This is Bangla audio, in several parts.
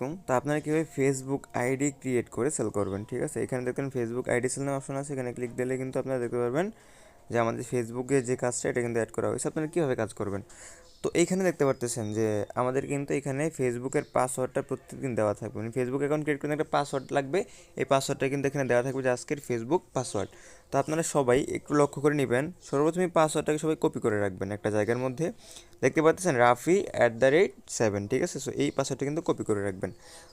আলাইকুম। তো আপনারা কীভাবে ফেসবুক আইডি ক্রিয়েট করে সেল করবেন, ঠিক আছে? এখানে দেখবেন ফেসবুক আইডি সেল নামে অপশন আছে, এখানে ক্লিক দিলে কিন্তু আপনারা দেখতে পারবেন যে আমাদের ফেসবুকে যে কাজটা, এটা কিন্তু অ্যাড করা হয়েছে। আপনারা কীভাবে কাজ করবেন? তো এইখানে দেখতে পারতেছেন যে আমাদের কিন্তু এখানে ফেসবুকের পাসওয়ার্ডটা প্রত্যেকদিন দেওয়া থাকবে। মানে ফেসবুক অ্যাকাউন্ট ক্রিয়েট করতে একটা পাসওয়ার্ড লাগবে, এই পাসওয়ার্ডটা কিন্তু এখানে দেওয়া থাকবে যে আজকের ফেসবুক পাসওয়ার্ড তো আপনারা সবাই একটু লক্ষ্য করে নেবেন। সর্বপ্রথম পাসওয়ার্ডটাকে সবাই কপি করে রাখবেন একটা জায়গার মধ্যে। দেখতে পাচ্ছেন Rafi at the rate seven ঠিক আছে? সো এই পাসওয়ার্ডটা কিন্তু কপি করে রাখবেন।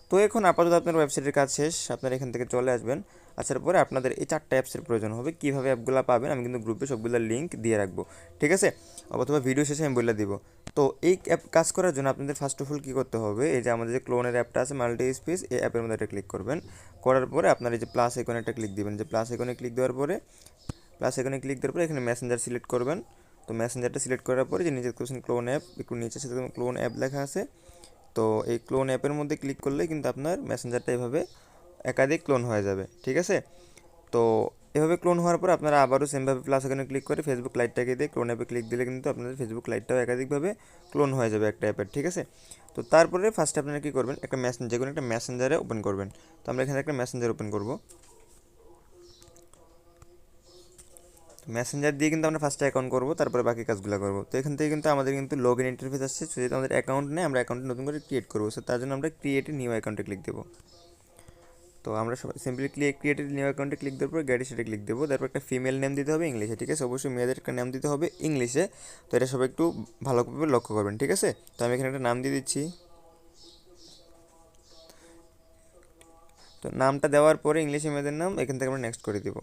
তো এখন আপাতত আপনার ওয়েবসাইটের কাজ শেষ। আপনারা এখান থেকে চলে আসবেন। আসার পরে আপনাদের এই চারটা অ্যাপসের প্রয়োজন হবে। কীভাবে অ্যাপগুলো পাবেন আমি কিন্তু গ্রুপে সবগুলোর লিঙ্ক দিয়ে রাখব। ঠিক আছে? অথবা ভিডিও শেষে আমি বলে দিব। তো এই অ্যাপ কাজ করার জন্য আপনাদের ফার্স্ট অফ অল কী করতে হবে? এই যে আমাদের যে ক্লোনের অ্যাপটা আছে মাল্টি স্পেস এই অ্যাপের মধ্যে একটা ক্লিক করবেন। করার পরে আপনার এই যে প্লাস এখানে একটা ক্লিক দিবেন। যে প্লাস এখানে ক্লিক দেওয়ার পরে প্লাস এখানে ক্লিক দেওয়ার পরে এখানে মেসেঞ্জার সিলেক্ট করবেন। তো মেসেঞ্জারটা সিলেক্ট করার পরে যে নিচে কোশ্চেন ক্লোন অ্যাপ একটু নিচে সাথে ক্লোন অ্যাপ লেখা আছে। তো এই ক্লোন অ্যাপের মধ্যে ক্লিক করলে কিন্তু আপনার মেসেঞ্জারটা এভাবে একাধিক ক্লোন হয়ে যাবে, ঠিক আছে? তো এভাবে ক্লোন হওয়ার পর আপনারা আবারও সেমভাবে প্লাস এখানে ক্লিক করে ফেসবুক লাইটটাকে দিয়ে ক্লোন অ্যাপে ক্লিক দিলে কিন্তু আপনাদের ফেসবুক লাইটটাও একাধিকভাবে ক্লোন হয়ে যাবে একটা অ্যাপের ঠিক আছে? তো তারপরে ফার্স্টে আপনারা কী করবেন? একটা মেসেঞ্জ যে কোনো একটা মেসেঞ্জারে ওপেন করবেন। তো আমরা এখানে একটা মেসেঞ্জার ওপেন করব। মেসেঞ্জার দিয়ে কিন্তু আমরা ফার্স্টে অ্যাকাউন্ট করব, তারপরে বাকি কাজগুলো করব। তো এখান থেকে কিন্তু আমাদের কিন্তু লগ ইন ইন্টারফেস আসছে যেহেতু আমাদের অ্যাকাউন্ট নেই, আমরা অ্যাকাউন্ট নতুন করে ক্রিয়েট করব। সো তার জন্য আমরা ক্রিয়েটে নিউ অ্যাকাউন্টে ক্লিক দেবো। তো আমরা সিম্পলি ক্লিক ক্রিয়েটেড নিউ অ্যাকাউন্টে ক্লিক দেওয়ার পর গাড়ি সেটা ক্লিক দেবো। তারপর একটা ফিমেল নেম দিতে হবে ইংলিশে, ঠিক আছে? অবশ্যই মেয়েদের একটা নাম দিতে হবে ইংলিশে। তো এটা সবাই একটু ভালোভাবে লক্ষ্য করবেন, ঠিক আছে? তো আমি এখানে একটা নাম দিয়ে দিচ্ছি। তো নামটা দেওয়ার পরে ইংলিশে মেয়েদের নাম, এখান থেকে আমরা নেক্সট করে দেবো।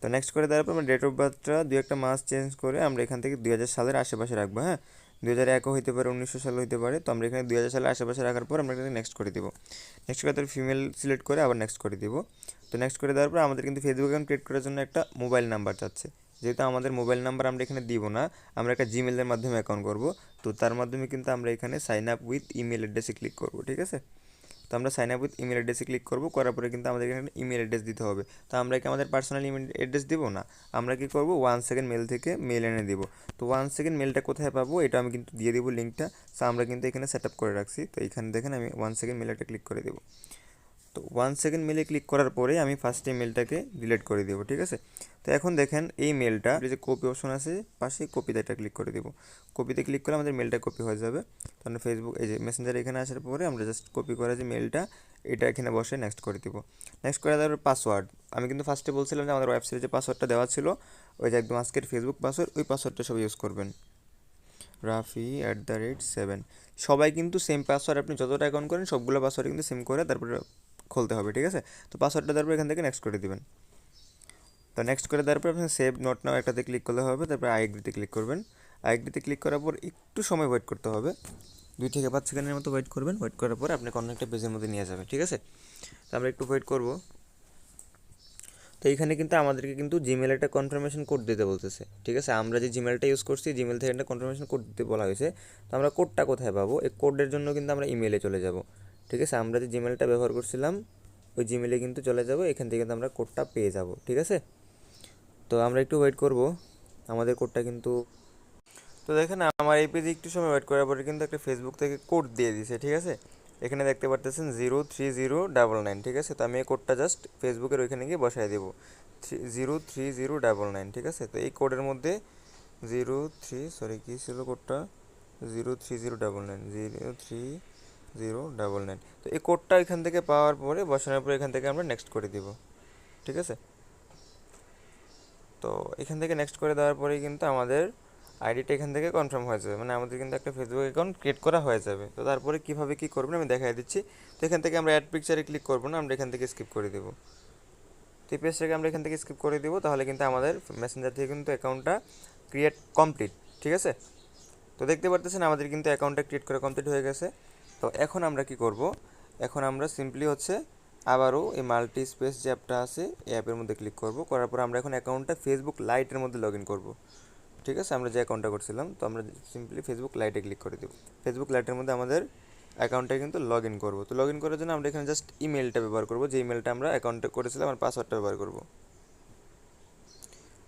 তো নেক্সট করে দেওয়ার পর আমরা ডেট অফ বার্থটা দু একটা মাস চেঞ্জ করে আমরা এখান থেকে দুই হাজার সালের আশেপাশে রাখব হ্যাঁ? দুই হাজার একও হইতে পারে উনিশশো সাল হইতে পারে। তো আমরা এখানে দু হাজার সালের আশেপাশে রাখার পর আমরা এখানে নেক্সট করে দিব। নেক্সট করে তারপর ফিমেল সিলেক্ট করে আবার নেক্সট করে দিব। তো নেক্সট করে দেওয়ার পর আমাদের কিন্তু ফেসবুক অ্যাকাউন্ট ক্রিয়েট করার জন্য একটা মোবাইল নাম্বার চাচ্ছে যেহেতু আমাদের মোবাইল নাম্বার আমরা এখানে দিব না, আমরা একটা জিমেলের মাধ্যমে অ্যাকাউন্ট করব। তো তার মাধ্যমে কিন্তু আমরা এখানে সাইন আপ উইথ ইমেল অ্যাড্রেসে ক্লিক করব, ঠিক আছে? তো আমরা সাইন আপ উইথ ইমেল অ্যাড্রেসে ক্লিক করব, করার পরে কিন্তু আমাদের এখানে ইমেল অ্যাড্রেস দিতে হবে। তো আমরা কি আমাদের পার্সোনাল ইমেল অ্যাড্রেস দেবো না? আমরা কি করব? ওয়ান সেকেন্ড মেল থেকে মেল এনে দেবো। তো ওয়ান সেকেন্ড মেলটা কোথায় পাবো? এটা আমি কিন্তু দিয়ে দেবো লিঙ্কটা সো আমরা কিন্তু এখানে সেট আপ করে রাখছি। তো এখানে দেখেন আমি ওয়ান সেকেন্ড মেলটা ক্লিক করে দেবো। তো ওয়ান সেকেন্ড মেলে ক্লিক করার পরে আমি ফার্স্ট মেলটাকে ডিলিট করে দেবো, ঠিক আছে? তো এখন দেখেন এই মেলটা যে কপি অপশন আছে, পাশে কপিতে একটা ক্লিক করে দেবো। কপিতে ক্লিক করে আমাদের মেলটা কপি হয়ে যাবে। তখন ফেসবুক এই যে মেসেঞ্জার এখানে আসার পরে আমরা জাস্ট কপি করা যে মেলটা এটা এখানে বসে নেক্সট করে দিব। নেক্সট করে দেওয়ার পাসওয়ার্ড আমি কিন্তু ফার্স্টে বলছিলাম যে আমাদের ওয়েবসাইটে যে পাসওয়ার্ডটা দেওয়া ছিল, ওই যে একদম আজকের ফেসবুক পাসওয়ার্ড ওই পাসওয়ার্ডটা সব ইউজ করবেন। Rafi at the rate seven সবাই কিন্তু সেম পাসওয়ার্ড আপনি যতটা অ্যাকাউন্ট করেন, সবগুলো পাসওয়ার্ড কিন্তু সেম করে তারপরে খুলতে হবে, ঠিক আছে? তো পাসওয়ার্ডটা তারপর এখান থেকে নেক্সট করে দিবেন। তো নেক্সট করে দেওয়ার পর আপনি সেভ নোট নাও একটাতে ক্লিক করলে হবে, তারপর আইএগডিতে ক্লিক করবেন। আইএগডিতে ক্লিক করার পর একটু সময় ওয়েট করতে হবে। দুই থেকে পাঁচ সেকেন্ডের মতো ওয়েট করবেন। ওয়েট করার পর আপনি অন্য একটা পেজের মধ্যে নিয়ে যাবেন, ঠিক আছে? তো আমরা একটু ওয়েট করব। তো এইখানে কিন্তু আমাদেরকে কিন্তু জিমেল একটা কনফার্মেশন কোড দিতে বলতেছে, ঠিক আছে? আমরা যে জিমেলটা ইউজ করছি জিমেল থেকে একটা কনফার্মেশন কোড দিতে বলা হয়েছে। তো আমরা কোডটা কোথায় পাবো? এই কোডের জন্য কিন্তু আমরা ইমেলে চলে যাব। ঠিক আছে? আমরা যে জিমেলটা ব্যবহার করছিলাম, ওই জিমেলে কিন্তু চলে যাব, এখান থেকে কিন্তু আমরা কোডটা পেয়ে যাব, ঠিক আছে? তো আমরা একটু ওয়েট করব, আমাদের কোডটা কিন্তু তো দেখেন, আমার এই পেজে একটু সময় ওয়েট করার পরে কিন্তু একটা ফেসবুক থেকে কোড দিয়ে দিছে, ঠিক আছে? এখানে দেখতে পারতেছেন zero three zero double nine ঠিক আছে? তো আমি এই কোডটা জাস্ট ফেসবুকের ওইখানে গিয়ে বসাই দেবো three zero three zero double nine ঠিক আছে? তো এই কোডের মধ্যে জিরো থ্রি সরি কী ছিল কোডটা zero three zero double nine zero three zero double nine তো এই কোডটা এখান থেকে পাওয়ার পরে বসানোর পরে এখান থেকে আমরা নেক্সট করে দিব। ঠিক আছে? তো এখান থেকে নেক্সট করে দেওয়ার পরেই কিন্তু আমাদের আইডিটা এখান থেকে কনফার্ম হয়ে যাবে। মানে আমাদের কিন্তু একটা ফেসবুক অ্যাকাউন্ট ক্রিয়েট করা হয়ে যাবে। তো তারপরে কীভাবে কী করবেন আমি দেখাই দিচ্ছি। তো এখান থেকে আমরা অ্যাড পিকচারে ক্লিক করব না, আমরা এখান থেকে স্কিপ করে দেবো। তো এই পেজটাকে আমরা এখান থেকে স্কিপ করে দেবো, তাহলে কিন্তু আমাদের মেসেঞ্জার থেকে কিন্তু অ্যাকাউন্টটা ক্রিয়েট কমপ্লিট ঠিক আছে? তো দেখতে পারতেছেন আমাদের কিন্তু অ্যাকাউন্টটা ক্রিয়েট করা কমপ্লিট হয়ে গেছে। তো এখন আমরা কি করব? এখন আমরা সিম্পলি হচ্ছে আবারও এই মাল্টি স্পেস যে অ্যাপটা আছে, এই অ্যাপের মধ্যে ক্লিক করব। করার পর আমরা এখন অ্যাকাউন্টটা ফেসবুক লাইটের মধ্যে লগ ইন করব। ঠিক আছে? আমরা যে অ্যাকাউন্টটা করছিলাম, তো আমরা সিম্পলি ফেসবুক লাইটে ক্লিক করে দেবো। ফেসবুক লাইটের মধ্যে আমাদের অ্যাকাউন্টটা কিন্তু লগ ইন করব। তো লগ ইন করার জন্য আমরা এখানে জাস্ট ইমেলটা ব্যবহার করব। যে ইমেলটা আমরা অ্যাকাউন্টে করেছিলাম আর পাসওয়ার্ডটা ব্যবহার করব।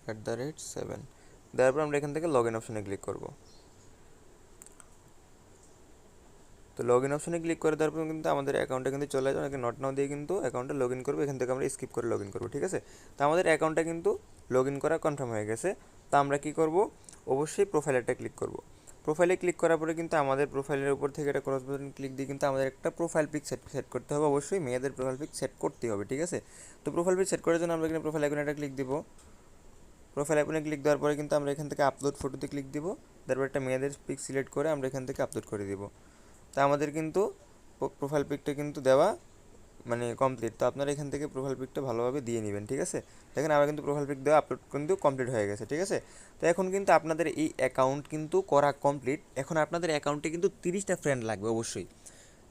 অ্যাট দ্য রেট সেভেন দেওয়ার পর আমরা এখান থেকে লগ ইন অপশনে ক্লিক করব। তো লগ ইন অপশনে ক্লিক করে দেওয়ার পর কিন্তু আমাদের অ্যাকাউন্টে কিন্তু চলে যাবে নট নাও দিয়ে কিন্তু অ্যাকাউন্টে লগ ইন করব, এখান থেকে আমরা স্কিপ করে লগ ইন করব, ঠিক আছে? তো আমাদের অ্যাকাউন্টটা কিন্তু লগ ইন করা কনফার্ম হয়ে গেছে। তো আমরা কী করব? অবশ্যই প্রোফাইলটা ক্লিক করব। প্রোফাইলে ক্লিক করার পরে কিন্তু আমাদের প্রোফাইলের উপর থেকে একটা ক্রস বাটন ক্লিক দিয়ে কিন্তু আমাদের একটা প্রোফাইল পিক সেট সেট করতে হবে। অবশ্যই মেয়েদের প্রোফাইল পিক সেট করতে হবে, ঠিক আছে? তো প্রোফাইল পিক সেট করার জন্য আমরা এখানে প্রোফাইল আইকনে একটা ক্লিক দিব। প্রোফাইল আইকনে ক্লিক দেওয়ার পরে কিন্তু আমরা এখান থেকে আপলোড ফটোতে ক্লিক দিব। তারপর একটা মেয়েদের পিক সিলেক্ট করে আমরা এখান থেকে আপলোড করে দিব। তো আমাদের কিন্তু প্রোফাইল পিকটা কিন্তু দেওয়া মানে কমপ্লিট তো আপনারা এখান থেকে প্রোফাইল পিকটা ভালোভাবে দিয়ে নেবেন, ঠিক আছে? দেখেন আমার কিন্তু প্রোফাইল পিক দেওয়া আপলোড কিন্তু কমপ্লিট হয়ে গেছে, ঠিক আছে? তো এখন কিন্তু আপনাদের এই অ্যাকাউন্ট কিন্তু করা কমপ্লিট এখন আপনাদের অ্যাকাউন্টে কিন্তু তিরিশটা ফ্রেন্ড লাগবে অবশ্যই।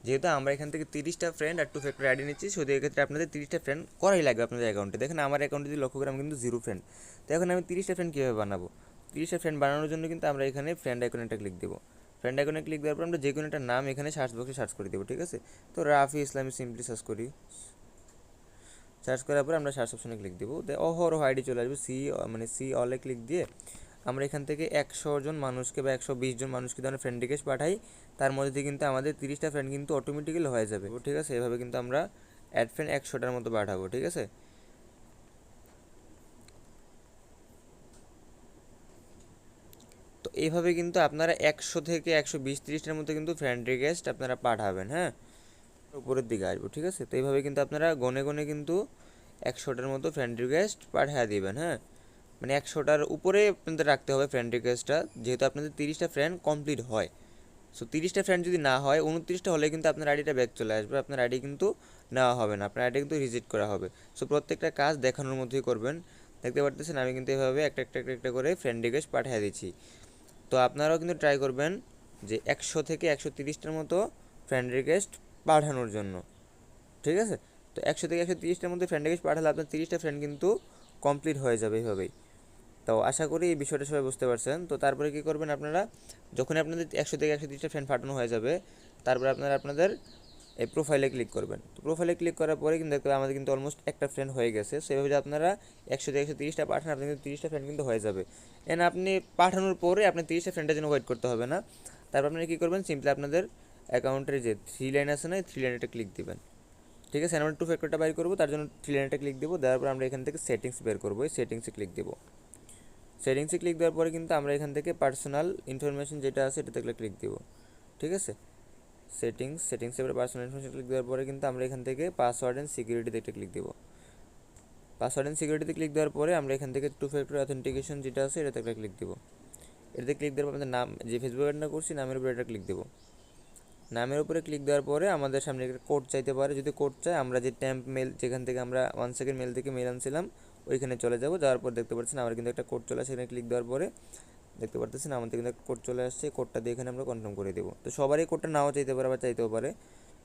যেহেতু আমরা এখান থেকে তিরিশটা ফ্রেন্ড আর টু ফ্যাক্টর আইডি নিচ্ছি সেহেতু এক্ষেত্রে আপনাদের তিরিশটা ফ্রেন্ড করাই লাগবে আপনাদের অ্যাকাউন্টে দেখেন আমার অ্যাকাউন্টে যদি লক্ষ্য করি, আমি কিন্তু জিরো ফ্রেন্ড তো এখন আমি তিরিশটা ফ্রেন্ড কীভাবে বানাবো? তিরিশটা ফ্রেন্ড বানানোর জন্য কিন্তু আমরা এখানে ফ্রেন্ড আইকনে ক্লিক দেবো। ফ্রেন্ড আইকনে ক্লিক দেওয়ার পর আমরা যে কোনো একটা নাম এখানে সার্চ বক্সে সার্চ করে দেবো, ঠিক আছে? তো রাফি ইসলামী সিম্পলি সার্চ করি। সার্চ করার পর আমরা সার্চ অপশনে ক্লিক দেবো। অহরহ আইডি চলে আসবে সি মানে সি অলে ক্লিক দিয়ে আমরা এখান থেকে একশো জন মানুষকে বা একশো বিশ জন মানুষকে ধরনের ফ্রেন্ড রিকোয়েস্ট পাঠাই। তার মধ্যে দিয়ে কিন্তু আমাদের তিরিশটা ফ্রেন্ড কিন্তু অটোমেটিক্যালি হয়ে যাবে, ঠিক আছে? এভাবে কিন্তু আমরা অ্যাড ফ্রেন্ড একশোটার মতো পাঠাবো, ঠিক আছে? এইভাবে কিন্তু আপনারা একশো থেকে একশো বিশ তিরিশটার মধ্যে কিন্তু ফ্রেন্ড রিকোয়েস্ট আপনারা পাঠাবেন হ্যাঁ? উপরের দিকে আসব, ঠিক আছে? তো এইভাবে কিন্তু আপনারা গনে গনে কিন্তু একশোটার মতো ফ্রেন্ড রিকোয়েস্ট পাঠিয়ে দিবেন হ্যাঁ? মানে একশোটার উপরে আপনাদের রাখতে হবে ফ্রেন্ড রিকোয়েস্টটা যেহেতু আপনাদের তিরিশটা ফ্রেন্ড কমপ্লিট হয়। সো তিরিশটা ফ্রেন্ড যদি না হয়, উনত্রিশটা হলে কিন্তু আপনার আইডিটা ব্যাক চলে আসবে, আপনার আইডি কিন্তু নেওয়া হবে না, আপনার আইডি কিন্তু রিজেক্ট করা হবে। সো প্রত্যেকটা কাজ দেখানোর মধ্যেই করবেন। দেখতে পারতেছেন, আমি কিন্তু এভাবে একটা একটা একটা করে ফ্রেন্ড রিকোয়েস্ট পাঠিয়ে দিচ্ছি। তো আপনারাও কিন্তু ট্রাই করবেন যে একশো থেকে একশো তিরিশটার মতো ফ্রেন্ড রিকোয়েস্ট পাঠানোর জন্য। ঠিক আছে? তো একশো থেকে একশো তিরিশটার মধ্যে ফ্রেন্ড রিকোয়েস্ট পাঠালে আপনার তিরিশটা ফ্রেন্ড কিন্তু কমপ্লিট হয়ে যাবে এইভাবেই তো আশা করি এই বিষয়টা সবাই বুঝতে পারছেন। তো তারপরে কী করবেন আপনারা? যখন আপনাদের একশো থেকে একশো তিরিশটা ফ্রেন্ড পাঠানো হয়ে যাবে, তারপরে আপনারা আপনাদের এই প্রোফাইলে ক্লিক করবেন। তো প্রোফাইলে ক্লিক করার পরে কিন্তু দেখতে আমাদের কিন্তু অলমোস্ট একটা ফ্রেন্ড হয়ে গেছে। সেভাবে যদি আপনারা একশো থেকে একশো তিরিশটা পাঠান আপনার কিন্তু তিরিশটা ফ্রেন্ড কিন্তু হয়ে যাবে। এন আপনি পাঠানোর পরে আপনি তিরিশটা ফ্রেন্ডের জন্য ওয়েট করতে হবে না। তারপর আপনারা কী করবেন? সিম্পলি আপনাদের অ্যাকাউন্টের যে থ্রি লাইন আছে না থ্রি লাইনটা ক্লিক দিবেন। ঠিক আছে? আমরা টু ফ্যাক্টরটা বাইর করব, তার জন্য থ্রি লাইনটা ক্লিক দেবো। দেওয়ার পর আমরা এখান থেকে সেটিংস বের করব। এই সেটিংসে ক্লিক দেবো। সেটিংসে ক্লিক দেওয়ার পরে কিন্তু আমরা এখান থেকে পার্সোনাল ইনফরমেশন যেটা আছে, এটাতে ক্লিক দেবো। ঠিক আছে? সেটিংস সেটিংসে এবার পার্সোনাল ইনফরমেশন ক্লিক দেওয়ার পরে কিন্তু আমরা এখান থেকে পাসওয়ার্ড অ্যান্ড সিকিউরিটিতে একটা ক্লিক দেবো। পাসওয়ার্ড অ্যান্ড সিকিউরিটিতে ক্লিক দেওয়ার পরে আমরা এখান থেকে টু ফ্যাক্টর অথেন্টিকেশন যেটা আছে, এটাতে একটা ক্লিক দেবো। এটাতে ক্লিক দেওয়ার পর আমাদের নাম, যে ফেসবুক অ্যাডটা করছি, নামের উপরে এটা ক্লিক দেবো। নামের উপরে ক্লিক দেওয়ার পরে আমাদের সামনে একটা কোড চাইতে পারে। যদি কোড চাই, আমরা যে ট্যাম্প মেল যেখান থেকে আমরা ওয়ান সেকেন্ড মেল থেকে মেল আনছিলাম, ওইখানে চলে যাব। যাওয়ার পর দেখতে পাচ্ছেন আমার কিন্তু একটা কোড চলে সেখানে ক্লিক দেওয়ার পরে দেখতে পারতেছেন, আমাদের কিন্তু কোড চলে আসছে কোডটা দিয়ে এখানে আমরা কনফার্ম করে দেবো। তো সবারই কোডটা নাও চাইতে পারে বা চাইতেও পারে,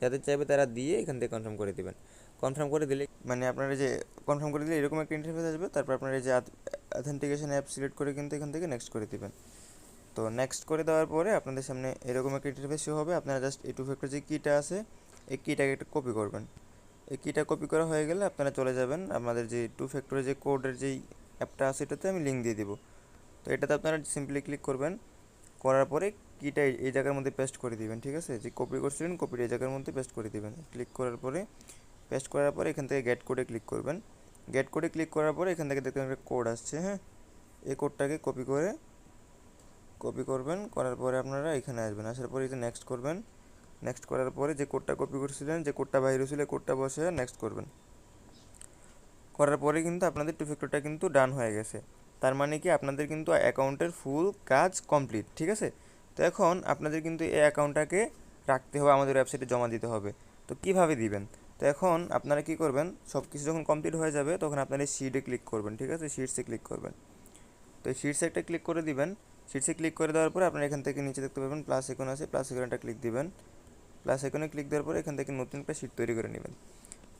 যাদের চাইবে তারা দিয়ে এখান থেকে কনফার্ম করে দেবেন। কনফার্ম করে দিলে মানে আপনারা যে কনফার্ম করে দিলে এরকম একটা ইন্টারফেস আসবে, তারপর আপনারা যে অথেন্টিকেশন অ্যাপ সিলেক্ট করে কিন্তু এখান থেকে নেক্সট করে দেবেন। তো নেক্সট করে দেওয়ার পরে আপনাদের সামনে এরকম একটা ইন্টারফেস শো হবে, আপনারা জাস্ট এই টু ফ্যাক্টর যে কিটা আছে, এই কিটাকে একটু কপি করবেন। এই কিটা কপি করা হয়ে গেলে আপনারা চলে যাবেন আপনাদের যে টু ফ্যাক্টরের যে কোডের যেই অ্যাপটা আছে, এটাতে আমি লিঙ্ক দিয়ে দিব। তো এটাতে আপনারা সিম্পলি ক্লিক করবেন। করার পরে কিটা এই জায়গার মধ্যে পেস্ট করে দিবেন, ঠিক আছে? যে কপি করছিলেন কপিটা এই জায়গার মধ্যে পেস্ট করে দিবেন। ক্লিক করার পরে পেস্ট করার পরে এখান থেকে গেট কোডে ক্লিক করবেন। গেট কোডে ক্লিক করার পরে এখান থেকে দেখবেন একটা কোড আসছে হ্যাঁ? এই কোডটাকে কপি করে কপি করবেন। করার পরে আপনারা এখানে আসবেন। আসার পরে যে নেক্সট করবেন। নেক্সট করার পরে যে কোডটা কপি করছিলেন, যে কোডটা বাইরে ছিল কোডটা বসে নেক্সট করবেন। করার পরে কিন্তু আপনাদের টু ফ্যাক্টরটা কিন্তু ডান হয়ে গেছে। তার মানে কি আপনাদের কিন্তু অ্যাকাউন্টের ফুল কাজ কমপ্লিট, ঠিক আছে? তো এখন আপনাদের কিন্তু এই অ্যাকাউন্টটাকে রাখতে হবে, আমাদের ওয়েবসাইটে জমা দিতে হবে। তো কীভাবে দিবেন? তো এখন আপনারা কি করবেন সব কিছু যখন কমপ্লিট হয়ে যাবে, তখন আপনারা শিটে ক্লিক করবেন, ঠিক আছে? শিটসে ক্লিক করবেন। তো এই শিটসে একটা ক্লিক করে দিবেন। শিটসে ক্লিক করে দেওয়ার পরে আপনারা এখান থেকে নিচে দেখতে পাবেন প্লাস এখানে আছে প্লাস এখানটা ক্লিক দিবেন। প্লাস এখানে ক্লিক দেওয়ার পরে এখান থেকে নতুন একটা শিট তৈরি করে নেবেন।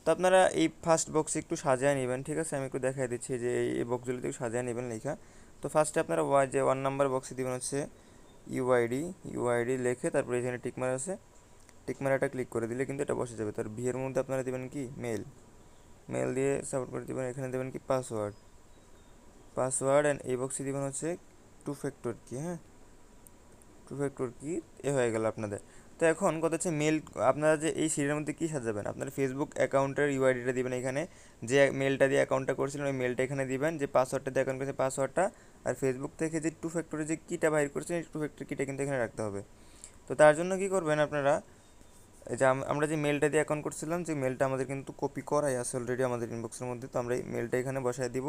তো আপনারা এই ফার্স্ট বক্সে একটু সাজিয়ে নেবেন, ঠিক আছে? আমি একটু দেখাই দিচ্ছি যে এই বক্সগুলিতে একটু সাজিয়ে নেবেন লেখা। তো ফার্স্টে আপনারা ওয়াই যে ওয়ান নাম্বার বক্সে দেবেন হচ্ছে ইউআইডি ইউআইডি লেখে তারপরে এখানে টিকমার আছে। টিকমারাটা ক্লিক করে দিলে কিন্তু এটা বসে যাবে। তার বিয়ের মধ্যে আপনারা দেবেন কি? মেল মেল দিয়ে সাপোর্ট করে দেবেন, এখানে দেবেন কি? পাসওয়ার্ড পাসওয়ার্ড অ্যান্ড এই বক্সে দেবেন হচ্ছে টু ফ্যাক্টর কি হ্যাঁ? টু ফ্যাক্টর কি এ হয়ে গেল আপনাদের। তো এখন কথা হচ্ছে মেল আপনারা যে এই সিটের মধ্যে কী সাজাবেন? আপনার ফেসবুক অ্যাকাউন্টের ইউআইডিটা দিবেন এখানে। যে মেলটা দিয়ে অ্যাকাউন্টটা করছিলেন, ওই মেলটা এখানে দিবেন। যে পাসওয়ার্ডটা দিয়ে অ্যাকাউন্ট করেছে পাসওয়ার্ডটা আর ফেসবুক থেকে যে টু ফ্যাক্টরে যে কীটা বাইর করছেন, এই টু ফ্যাক্টর কিটা কিন্তু এখানে রাখতে হবে। তো তার জন্য কী করবেন আপনারা? এই যে আমরা যে মেলটা দিয়ে অ্যাকাউন্ট করছিলাম, যে মেলটা আমাদের কিন্তু কপি করাই আছে অলরেডি আমাদের ইনবক্সের মধ্যে। তো আমরা এই মেলটা এখানে বসায় দিব।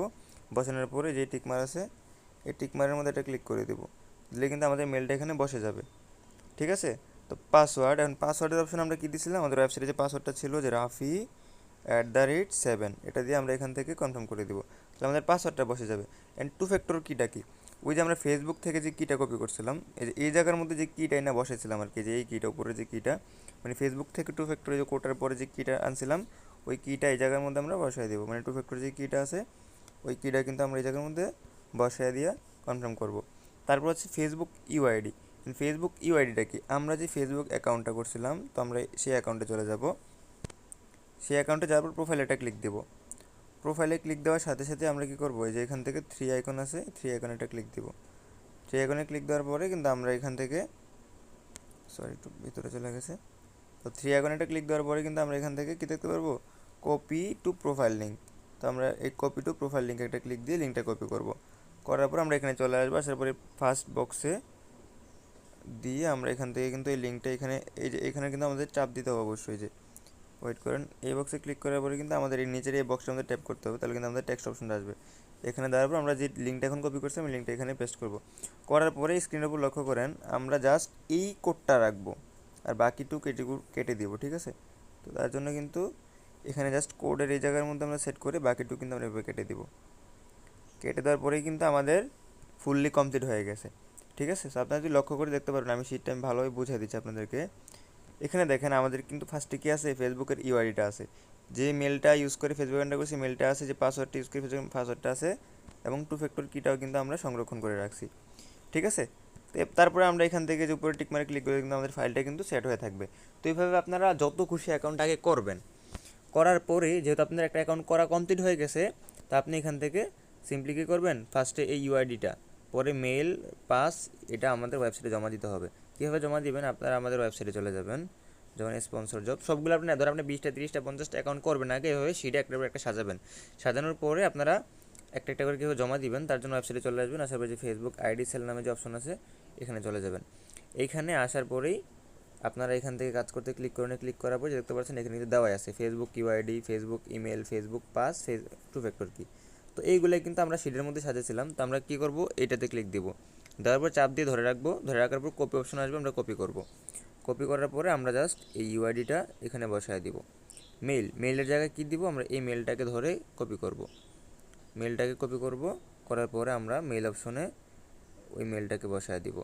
বসানোর পরে যে টিকমার আছে, এই টিকমারের মধ্যে এটা ক্লিক করে দিব। দিলে কিন্তু আমাদের মেলটা এখানে বসে যাবে। ঠিক আছে? তো পাসওয়ার্ড এখন পাসওয়ার্ডের অপশন আমরা কী দিয়েছিলাম আমাদের ওয়েবসাইটে যে পাসওয়ার্ডটা ছিল যে Rafi at the rate seven এটা দিয়ে আমরা এখান থেকে কনফার্ম করে দিব। তাহলে আমাদের পাসওয়ার্ডটা বসে যাবে। অ্যান্ড টু ফ্যাক্টর কীটা কি? ওই যে আমরা ফেসবুক থেকে যে কিটা কপি করছিলাম, এই যে, এই জায়গার মধ্যে যে কিটা না বসেছিলাম আর কি, যে এই কিটা উপরে যে কিটা মানে ফেসবুক থেকে টু ফ্যাক্টরে যে কোটার পরে যে কিটা আনছিলাম, ওই কিটা এই জায়গার মধ্যে আমরা বসাই দেবো। মানে টু ফ্যাক্টর যে কিটা আছে, ওই কিটা কিন্তু আমরা এই জায়গার মধ্যে বসায় দিয়ে কনফার্ম করব। তারপর হচ্ছে ফেসবুক ইউআইডি ফেসবুক ইউআইডিটা কি? আমরা যে ফেসবুক অ্যাকাউন্টটা করছিলাম, তো আমরা সেই অ্যাকাউন্টে চলে যাব। সেই অ্যাকাউন্টে যাওয়ার পর প্রোফাইলে এটা ক্লিক দেবো। প্রোফাইলে ক্লিক দেওয়ার সাথে সাথে আমরা কি করব? এই যে এখান থেকে থ্রি আইকন আছে থ্রি আইকনে এটা ক্লিক দিব। থ্রি আইকনে ক্লিক দেওয়ার পরে কিন্তু আমরা এখান থেকে সরি একটু ভিতরে চলে গেছে। তো থ্রি আইকনে এটা ক্লিক দেওয়ার পরে কিন্তু আমরা এখান থেকে কী দেখতে পারব? কপি টু প্রোফাইল লিঙ্ক তো আমরা এই কপি টু প্রোফাইল লিঙ্কে একটা ক্লিক দিয়ে লিঙ্কটা কপি করব। করার পর আমরা এখানে চলে আসব। আসার পরে ফার্স্ট বক্সে দিয়ে আমরা এখান থেকে কিন্তু এই লিঙ্কটা এখানে, এই যে এখানে কিন্তু আমাদের চাপ দিতে হবে অবশ্যই যে ওয়েট করেন, এই বক্সে ক্লিক করার পরে কিন্তু আমাদের এই নিচের এই বক্সটা আমাদের ট্যাপ করতে হবে, তাহলে কিন্তু আমাদের টেক্সট অপশনটা আসবে। এখানে দেওয়ার পর আমরা যে লিঙ্কটা এখন কপি করছি, আমি লিঙ্কটা এখানে পেস্ট করব। করার পরে স্ক্রিনের উপর লক্ষ্য করেন, আমরা জাস্ট এই কোডটা রাখব, আর বাকিটু কেটে কেটে দিব, ঠিক আছে? তো তার জন্য কিন্তু এখানে জাস্ট কোডের এই জায়গার মধ্যে আমরা সেট করে বাকিটু কিন্তু আমরা এভাবে কেটে দিব। কেটে দেওয়ার পরেই কিন্তু আমাদের ফুললি কমপ্লিট হয়ে গেছে। ঠিক আছে? সো আপনারা যদি লক্ষ্য করে দেখতে পারেন, আমি শীটটা আমি ভালোভাবে বুঝিয়ে দিচ্ছি আপনাদেরকে। এখানে দেখেন, আমাদের কিন্তু ফার্স্টে কী আছে? ফেসবুকের ইউআইডিটা আছে। যে মেলটা ইউজ করে ফেসবুক অ্যাকাউন্টটা করছি মেলটা আছে যে পাসওয়ার্ডটা ইউজ করে ফেসবুক পাসওয়ার্ডটা আছে এবং টু ফ্যাক্টর কিটাও কিন্তু আমরা সংরক্ষণ করে রাখছি। ঠিক আছে? তারপরে আমরা এখান থেকে যে উপরে টিক মারে ক্লিক করে কিন্তু আমাদের ফাইলটা কিন্তু সেট হয়ে থাকবে। তো এইভাবে আপনারা যত খুশি অ্যাকাউন্ট আগে করবেন, করার পরে যেহেতু আপনার একটা অ্যাকাউন্ট করা কমপ্লিট হয়ে গেছে, তা আপনি এখান থেকে সিম্পলি কী করবেন? ফার্স্টে এই ইউআইডিটা পরে মেল পাস এটা আমাদের ওয়েবসাইটে জমা দিতে হবে। কীভাবে জমা দিবেন? আপনারা আমাদের ওয়েবসাইটে চলে যাবেন। যেমন স্পন্সর জব সবগুলো আপনি, ধর আপনি বিশটা, তিরিশটা, পঞ্চাশটা অ্যাকাউন্ট করবেন, আগে এভাবে সেটা একটা একটা সাজাবেন। সাজানোর পরে আপনারা একটা একটা করে কীভাবে জমা দিবেন, তার জন্য ওয়েবসাইটে চলে আসবেন। আসার পরে যে ফেসবুক আইডি সেল নামে যে অপশন আছে, এখানে চলে যাবেন। এইখানে আসার পরেই আপনারা এখান থেকে কাজ করতে ক্লিক করে ক্লিক করার পর দেখতে পাচ্ছেন, এখানে কিন্তু দেওয়াই আছে। Facebook Q ID Facebook email Facebook pass face two factor কি তো এইগুলোই কিন্তু আমরা শিটের মধ্যে সাজিয়েছিলাম তো আমরা কী করব? এটাতে ক্লিক দিব। দেওয়ার পর চাপ দিয়ে ধরে রাখব। ধরে রাখার পর কপি অপশন আসবে, আমরা কপি করব। কপি করার পরে আমরা জাস্ট এই ইউআইডিটা এখানে বসায় দিব। মেল মেলের জায়গায় কী দিব? আমরা এই মেলটাকে ধরে কপি করব। মেলটাকে কপি করব। করার পরে আমরা মেল অপশনে ওই মেলটাকে বসায় দিব।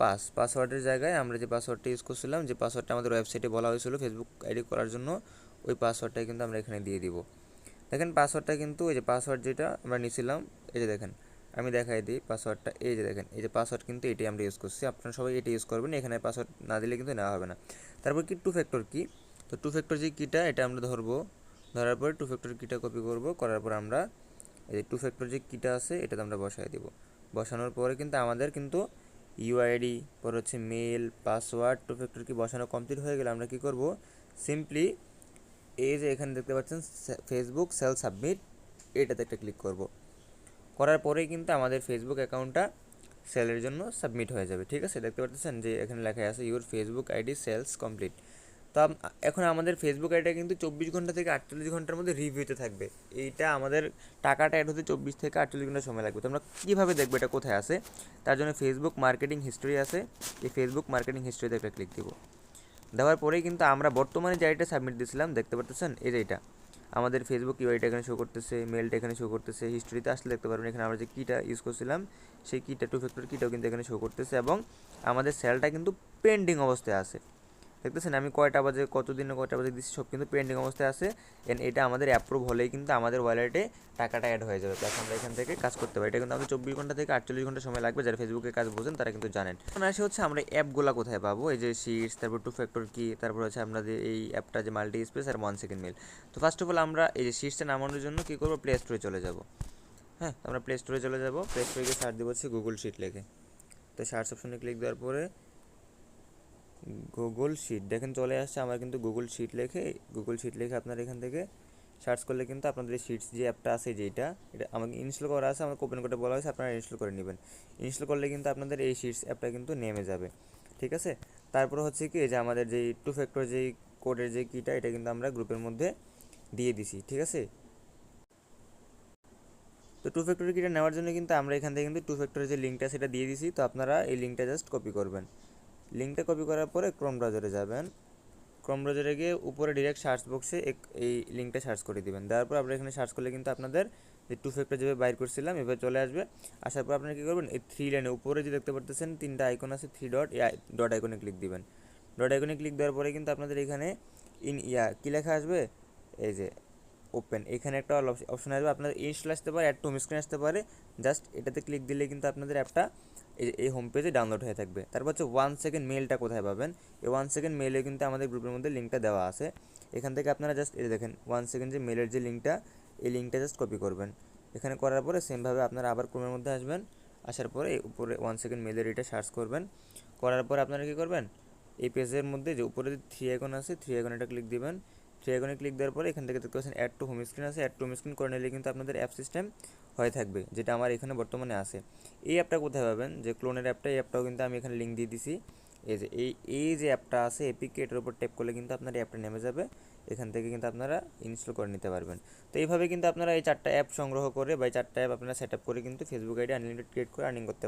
পাস পাসওয়ার্ডের জায়গায় আমরা যে পাসওয়ার্ডটা ইউজ করছিলাম, যে পাসওয়ার্ডটা আমাদের ওয়েবসাইটে বলা হয়েছিল ফেসবুক আইডি করার জন্য, ওই পাসওয়ার্ডটাই কিন্তু আমরা এখানে দিয়ে দিব। দেখেন পাসওয়ার্ডটা কিন্তু এই যে পাসওয়ার্ড যেটা আমরা নিয়েছিলাম এই যে দেখেন, আমি দেখাই দিই পাসওয়ার্ডটা এই যে দেখেন, এই যে পাসওয়ার্ড কিন্তু এটাই আমরা ইউজ করছি। আপনারা সবাই এটা ইউজ করবেন, এখানে পাসওয়ার্ড না দিলে কিন্তু নেওয়া হবে না। তারপর কি টু ফ্যাক্টর কি? তো টু ফ্যাক্টর যে কিটা এটা আমরা ধরবো, ধরার পরে টু ফ্যাক্টর কিটা কপি করব, করার পর আমরা এই যে টু ফ্যাক্টর যে কিটা আছে, এটাতে আমরা বসাই দিব। বসানোর পরে কিন্তু আমাদের কিন্তু ইউআইডি পর হচ্ছে মেল পাসওয়ার্ড টু ফ্যাক্টর কি বসানো কমপ্লিট হয়ে গেলে আমরা কি করব? সিম্পলি এই যে এখানে দেখতে পাচ্ছেন ফেসবুক সেল সাবমিট এটাতে একটা ক্লিক করব। করার পরেই কিন্তু আমাদের ফেসবুক অ্যাকাউন্টটা সেলের জন্য সাবমিট হয়ে যাবে, ঠিক আছে? দেখতে পাচ্ছেন যে এখানে লেখা আছে your Facebook ID sales complete তো এখন আমাদের ফেসবুক আইডিটা কিন্তু চব্বিশ ঘণ্টা থেকে আটচল্লিশ ঘণ্টার মধ্যে রিভিউতে থাকবে। এইটা আমাদের টাকাটা অ্যাড হতে চব্বিশ থেকে আটচল্লিশ ঘণ্টা সময় লাগবে। তো আমরা কীভাবে দেখব এটা কোথায় আছে? তার জন্য ফেসবুক মার্কেটিং হিস্ট্রি আছে। এই ফেসবুক মার্কেটিং হিস্ট্রিতে একটা ক্লিক দিব। দেওয়ার পরেই কিন্তু আমরা বর্তমানে যে আইডিটা সাবমিট দিয়েছিলাম, দেখতে পারতেছেন? এই যে এটা। আমাদের ফেসবুক ইউআইটা এখানে শো করতেছে মেলটা এখানে শো করতেছে হিস্ট্রিতে আসলে দেখতে পারবেন এখানে আমরা যে কীটা ইউজ করছিলাম, সেই কীটা টু ফ্যাক্টর কীটাও কিন্তু এখানে শো করতেছে এবং আমাদের সেলটা কিন্তু পেন্ডিং অবস্থায় আছে। দেখতেছেন, আমি কয়টা বাজে কত দিনে কয়টা বাজে দিচ্ছি, সব কিন্তু পেন্ডিং অবস্থায় আছে। এন্ড এটা আমাদের অ্যাপ্রুভ হলেই কিন্তু আমাদের ওয়ালেটে টাকাটা অ্যাড হয়ে যাবে। প্লাস আমরা এখান থেকে কাজ করতে পারি। এটা কিন্তু আমাদের চব্বিশ ঘণ্টা থেকে আটচল্লিশ ঘণ্টা সময় লাগবে। যারা ফেসবুকে কাজ বোঝেন, তারা কিন্তু জানেন। এখন আসে হচ্ছে আমরা অ্যাপগুলো কোথায় পাবো? এই যে শিটস তারপর টু ফ্যাক্টর কি তারপর হচ্ছে আমাদের এই অ্যাপটা যে মাল্টি স্পেস আর ওয়ান সেকেন্ড মেল তো ফার্স্ট অফ অল আমরা এই যে শিটসটা নামানোর জন্য কী করব? প্লে স্টোরে চলে যাব। হ্যাঁ আমরা প্লে স্টোরে চলে যাব। প্লে স্টোরে গিয়ে সার্চ দেবো হচ্ছে গুগল শিট লেখে। তো সার্চ অপশনে ক্লিক দেওয়ার পরে গুগল শিট দেখেন চলে আসছে, আমার কিন্তু গুগল শিট লেখে গুগল শিট লেখে আপনার এখান থেকে সার্চ করলে কিন্তু আপনাদের শিটস যে অ্যাপটা আছে যেটা এটা আমাকে ইনস্টল করা আছে, আমাকে ওপেন করতে বলা হয়েছে, আপনারা ইনস্টল করে নেবেন। ইনস্টল করলে কিন্তু আপনাদের এই শিটস অ্যাপটা কিন্তু নেমে যাবে। ঠিক আছে? তারপর হচ্ছে কি যে আমাদের যেই টু ফ্যাক্টর যেই কোডের যে কিটা এটা কিন্তু আমরা গ্রুপের মধ্যে দিয়ে দিছি। ঠিক আছে? তো টু ফ্যাক্টরি কিটা নেওয়ার জন্য কিন্তু আমরা এখান থেকে কিন্তু টু ফ্যাক্টরের যে লিঙ্কটা সেটা দিয়ে দিছি। তো আপনারা এই লিঙ্কটা জাস্ট কপি করবেন। লিঙ্কটা কপি করার পরে ক্রোম ব্রাউজারে যাবেন। ক্রোম ব্রাউজারে গিয়ে উপরে ডিরেক্ট সার্চ বক্সে এই লিঙ্কটা সার্চ করে দিবেন। দেওয়ার পর আপনারা এখানে সার্চ করলে কিন্তু আপনাদের যে টু ফ্যাক্টর যেভাবে বাইর করছিলাম, এভাবে চলে আসবে। আসার পর আপনারা কী করবেন? এই থ্রি লাইনে উপরে যে দেখতে পারতেছেন, তিনটা আইকন আছে থ্রি ডট ডট আইকনে ক্লিক দিবেন। ডট আইকনে ক্লিক দেওয়ার পরে কিন্তু আপনাদের এখানে ইন ইয়া কী লেখা আসবে? এই যে ওপেন এখানে একটা অপশন আসবে আপনাদের ইনস্টল আসতে পারে অ্যাড টু হোম স্ক্রিন আসতে পারে। জাস্ট এটাতে ক্লিক দিলে কিন্তু আপনাদের অ্যাপটা এই এই হোম পেজে ডাউনলোড হয়ে থাকবে। তারপর হচ্ছে ওয়ান সেকেন্ড মেলটা কোথায় পাবেন? এই ওয়ান সেকেন্ড মেলে কিন্তু আমাদের গ্রুপের মধ্যে লিঙ্কটা দেওয়া আছে। এখান থেকে আপনারা জাস্ট এটা দেখেন ওয়ান সেকেন্ড যে মেলের যে লিঙ্কটা এই লিঙ্কটা জাস্ট কপি করবেন। এখানে করার পরে সেমভাবে আপনারা আবার ক্রোমের মধ্যে আসবেন। আসার পরে এই উপরে ওয়ান সেকেন্ড মেলের এটা সার্চ করবেন। করার পরে আপনারা কী করবেন? এই পেজের মধ্যে যে উপরে যে থ্রি আইকন আছে থ্রি আইকন এটা ক্লিক দিবেন। থ্রি আইকনে ক্লিক দেওয়ার পরে এখান থেকে দেখতে পাচ্ছেন অ্যাড টু হোম স্ক্রিন আছে। অ্যাড টু হোম স্ক্রিন করে নিলে কিন্তু আপনাদের অ্যাপ সিস্টেম হয়ে থাকবে, যেটা আমার এখানে বর্তমানে আছে। এই অ্যাপটা কোথায় পাবেন? যে ক্লোনের অ্যাপটা এই অ্যাপটাও কিন্তু আমি এখানে লিঙ্ক দিয়ে দিছি। এই যে, এই এই যে অ্যাপটা আছে এপিক এটার উপর ট্যাপ করলে কিন্তু আপনার অ্যাপটা নেমে যাবে। এখান থেকে কিন্তু আপনারা ইনস্টল করে নিতে পারবেন। তো এইভাবে কিন্তু আপনারা এই চারটা অ্যাপ সংগ্রহ করে বা চারটা অ্যাপ আপনারা সেট করে কিন্তু ফেসবুক আইডি আনলিমিটেড ক্রিয়েট করে আর্নিং করতে পারবেন।